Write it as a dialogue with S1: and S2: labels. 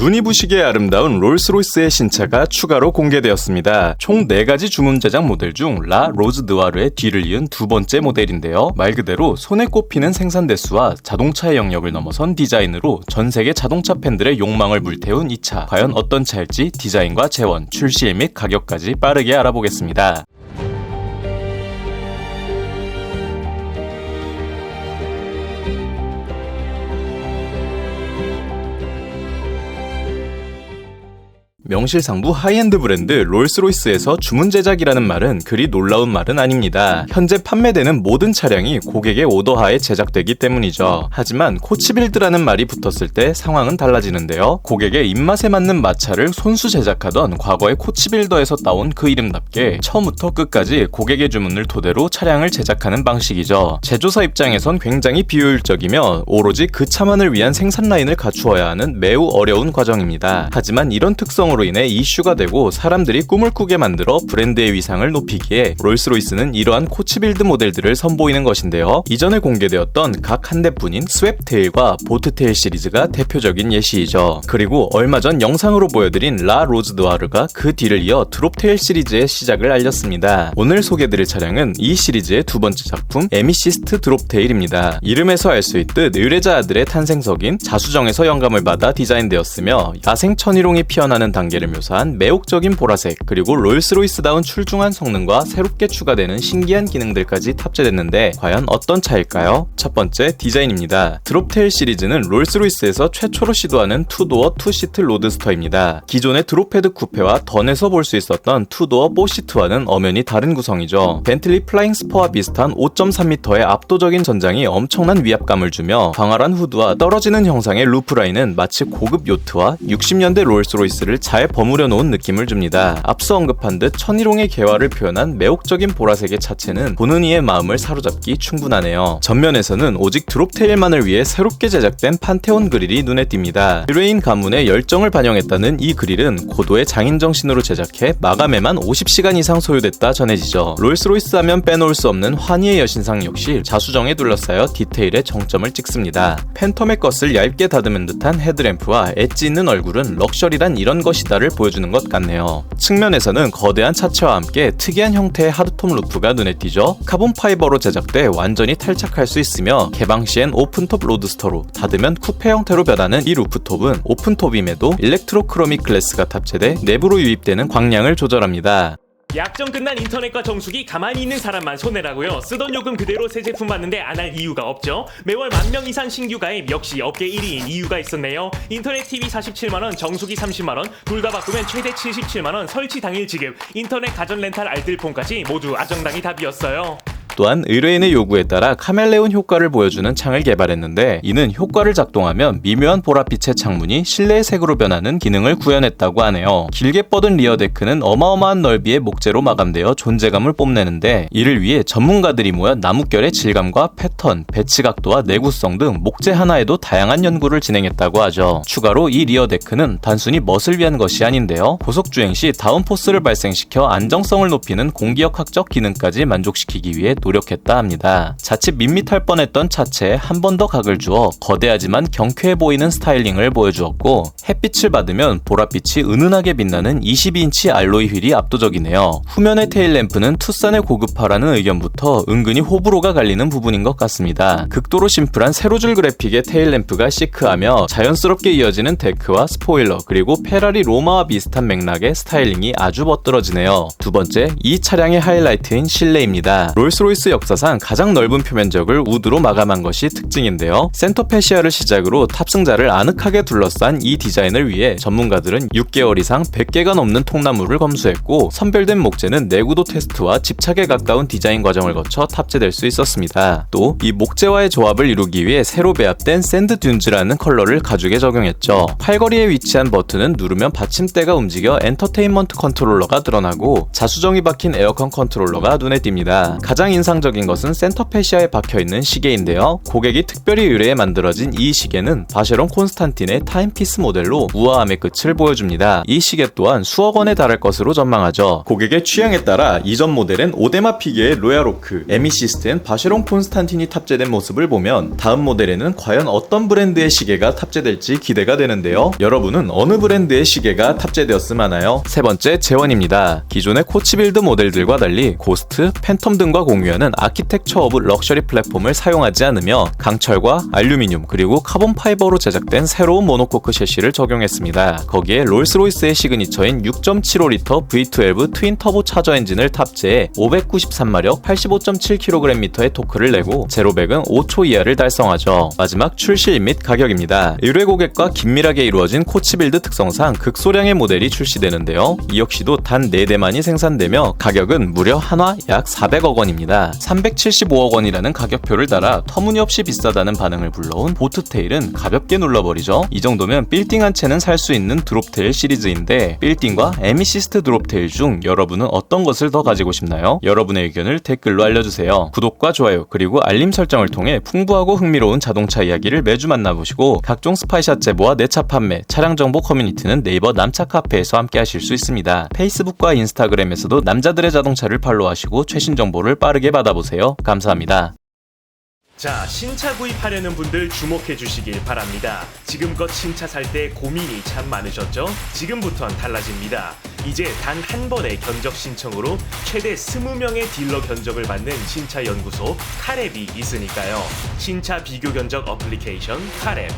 S1: 눈이 부시게 아름다운 롤스로이스의 신차가 추가로 공개되었습니다. 총 4가지 주문 제작 모델 중 라 로즈 느와르의 뒤를 이은 두 번째 모델인데요. 말 그대로 손에 꼽히는 생산 대수와 자동차의 영역을 넘어선 디자인으로 전 세계 자동차 팬들의 욕망을 불태운 이 차. 과연 어떤 차일지 디자인과 재원, 출시일 및 가격까지 빠르게 알아보겠습니다. 명실상부 하이엔드 브랜드 롤스로이스에서 주문 제작이라는 말은 그리 놀라운 말은 아닙니다. 현재 판매되는 모든 차량이 고객의 오더하에 제작되기 때문이죠. 하지만 코치빌드라는 말이 붙었을 때 상황은 달라지는데요. 고객의 입맛에 맞는 마차를 손수 제작하던 과거의 코치빌더에서 따온 그 이름답게 처음부터 끝까지 고객의 주문을 토대로 차량을 제작하는 방식이죠. 제조사 입장에선 굉장히 비효율적이며 오로지 그 차만을 위한 생산 라인을 갖추어야 하는 매우 어려운 과정입니다. 하지만 이런 특성으로 사으로 인해 이슈가 되고 사람들이 꿈을 꾸게 만들어 브랜드의 위상을 높이기에 롤스로이스는 이러한 코치빌드 모델들을 선보이는 것인데요. 이전에 공개되었던 각 한 대뿐인 스왑테일과 보트테일 시리즈가 대표적인 예시이죠. 그리고 얼마 전 영상으로 보여드린 라 로즈 드와르가 그 뒤를 이어 드롭테일 시리즈의 시작을 알렸습니다. 오늘 소개드릴 차량은 이 시리즈의 두 번째 작품 에미시스트 드롭테일입니다. 이름에서 알 수 있듯 의뢰자 아들의 탄생석인 자수정에서 영감을 받아 디자인되었으며 야생 천일홍이 피어나는 단계를 묘사한 매혹적인 보라색 그리고 롤스로이스다운 출중한 성능과 새롭게 추가되는 신기한 기능들까지 탑재됐는데 과연 어떤 차일까요? 첫 번째 디자인입니다. 드롭테일 시리즈는 롤스로이스에서 최초로 시도하는 투도어 투시트 로드스터입니다. 기존의 드롭헤드 쿠페와 던에서 볼 수 있었던 투도어 포시트와는 엄연히 다른 구성이죠. 벤틀리 플라잉 스퍼와 비슷한 5.3m의 압도적인 전장이 엄청난 위압감을 주며 광활한 후드와 떨어지는 형상의 루프라인은 마치 고급 요트와 60년대 롤스로이스를 잘 버무려 놓은 느낌을 줍니다. 앞서 언급한 듯 천일홍의 개화를 표현한 매혹적인 보라색의 차체는 보는 이의 마음을 사로잡기 충분하네요. 전면에서는 오직 드롭테일만을 위해 새롭게 제작된 판테온 그릴이 눈에 띕니다. 드레인 가문의 열정을 반영했다는 이 그릴은 고도의 장인 정신으로 제작해 마감에만 50시간 이상 소요됐다 전해지죠. 롤스로이스 하면 빼놓을 수 없는 환희의 여신상 역시 자수정에 둘러싸여 디테일에 정점을 찍습니다. 팬텀의 것을 얇게 다듬은 듯한 헤드램프와 엣지 있는 얼굴은 럭셔리란 이런 것이 것이다를 보여주는 것 같네요. 측면에서는 거대한 차체와 함께 특이한 형태의 하드톱 루프가 눈에 띄죠. 카본 파이버로 제작돼 완전히 탈착할 수 있으며 개방 시엔 오픈톱 로드스터로 닫으면 쿠페 형태로 변하는 이 루프톱은 오픈톱임에도 일렉트로크로믹 글래스가 탑재돼 내부로 유입되는 광량을 조절합니다.
S2: 약정 끝난 인터넷과 정수기 가만히 있는 사람만 손해라고요. 쓰던 요금 그대로 새 제품 받는데 안 할 이유가 없죠. 매월 만 명 이상 신규 가입 역시 업계 1위인 이유가 있었네요. 인터넷 TV 47만 원, 정수기 30만 원, 둘 다 바꾸면 최대 77만 원, 설치 당일 지급, 인터넷 가전 렌탈 알뜰폰까지 모두 아정당이 답이었어요.
S1: 또한 의뢰인의 요구에 따라 카멜레온 효과를 보여주는 창을 개발했는데 이는 효과를 작동하면 미묘한 보랏빛의 창문이 실내의 색으로 변하는 기능을 구현했다고 하네요. 길게 뻗은 리어 데크는 어마어마한 넓이의 목재로 마감되어 존재감을 뽐내는데 이를 위해 전문가들이 모여 나뭇결의 질감과 패턴, 배치 각도와 내구성 등 목재 하나에도 다양한 연구를 진행했다고 하죠. 추가로 이 리어 데크는 단순히 멋을 위한 것이 아닌데요. 고속 주행 시 다운포스를 발생시켜 안정성을 높이는 공기역학적 기능까지 만족시키기 위해 노 력했다 합니다. 자칫 밋밋할 뻔했던 차체에 한 번 더 각을 주어 거대하지만 경쾌해 보이는 스타일링을 보여주었고 햇빛을 받으면 보랏빛이 은은하게 빛나는 22인치 알로이 휠이 압도적이네요. 후면의 테일램프는 투싼의 고급화라는 의견부터 은근히 호불호가 갈리는 부분인 것 같습니다. 극도로 심플한 세로줄 그래픽의 테일램프가 시크하며 자연스럽게 이어지는 데크와 스포일러 그리고 페라리 로마와 비슷한 맥락의 스타일링이 아주 멋들어지네요. 두 번째, 이 차량의 하이라이트인 실내입니다. 롤스로 롤스 로이스 역사상 가장 넓은 표면적을 우드로 마감한 것이 특징인데요. 센터페시아를 시작으로 탑승자를 아늑하게 둘러싼 이 디자인을 위해 전문가들은 6개월 이상 100개가 넘는 통나무를 검수했고 선별된 목재는 내구도 테스트와 집착에 가까운 디자인 과정을 거쳐 탑재될 수 있었습니다. 또 이 목재와의 조합을 이루기 위해 새로 배합된 샌드 듄즈라는 컬러를 가죽에 적용했죠. 팔걸이에 위치한 버튼은 누르면 받침대가 움직여 엔터테인먼트 컨트롤러가 드러나고 자수정이 박힌 에어컨 컨트롤러가 눈에 띕니다. 가장 인상적인 것은 센터페시아에 박혀있는 시계인데요. 고객이 특별히 의뢰해 만들어진 이 시계는 바쉐론 콘스탄틴의 타임피스 모델로 우아함의 끝을 보여줍니다. 이 시계 또한 수억 원에 달할 것으로 전망하죠. 고객의 취향에 따라 이전 모델은 오데마 피게의 로얄오크, 에미시스트엔 바쉐론 콘스탄틴이 탑재된 모습을 보면 다음 모델에는 과연 어떤 브랜드의 시계가 탑재될지 기대가 되는데요. 여러분은 어느 브랜드의 시계가 탑재되었음 하나요? 세 번째 재원입니다. 기존의 코치빌드 모델들과 달리 고스트, 팬텀 등과 공유 하는 아키텍처 오브 럭셔리 플랫폼을 사용하지 않으며 강철과 알루미늄 그리고 카본 파이버로 제작된 새로운 모노코크 셰시를 적용했습니다. 거기에 롤스로이스의 시그니처인 6.75L V12 트윈 터보 차저 엔진을 탑재해 593마력 85.7kgm의 토크를 내고 제로백은 5초 이하를 달성하죠. 마지막 출시 및 가격입니다. 의뢰 고객과 긴밀하게 이루어진 코치 빌드 특성상 극소량의 모델이 출시되는데요. 이 역시도 단 4대만이 생산되며 가격은 무려 한화 약 400억 원입니다. 375억 원이라는 가격표를 달아 터무니없이 비싸다는 반응을 불러온 보트테일은 가볍게 눌러버리죠. 이 정도면 빌딩 한 채는 살 수 있는 드롭테일 시리즈인데 빌딩과 에미시스트 드롭테일 중 여러분은 어떤 것을 더 가지고 싶나요? 여러분의 의견을 댓글로 알려주세요. 구독과 좋아요 그리고 알림 설정을 통해 풍부하고 흥미로운 자동차 이야기를 매주 만나보시고 각종 스파이샷 제보와 내차 판매, 차량 정보 커뮤니티는 네이버 남차 카페에서 함께 하실 수 있습니다. 페이스북과 인스타그램에서도 남자들의 자동차를 팔로우하시고 최신 정보를 빠르게 받아보세요. 감사합니다.
S2: 자, 신차 구입하려는 분들 주목해 주시길 바랍니다. 지금껏 신차 살 때 고민이 참 많으셨죠? 지금부턴 달라집니다. 이제 단 한 번의 견적 신청으로 최대 20명의 딜러 견적을 받는 신차 연구소 카랩이 있으니까요. 신차 비교 견적 어플리케이션 카랩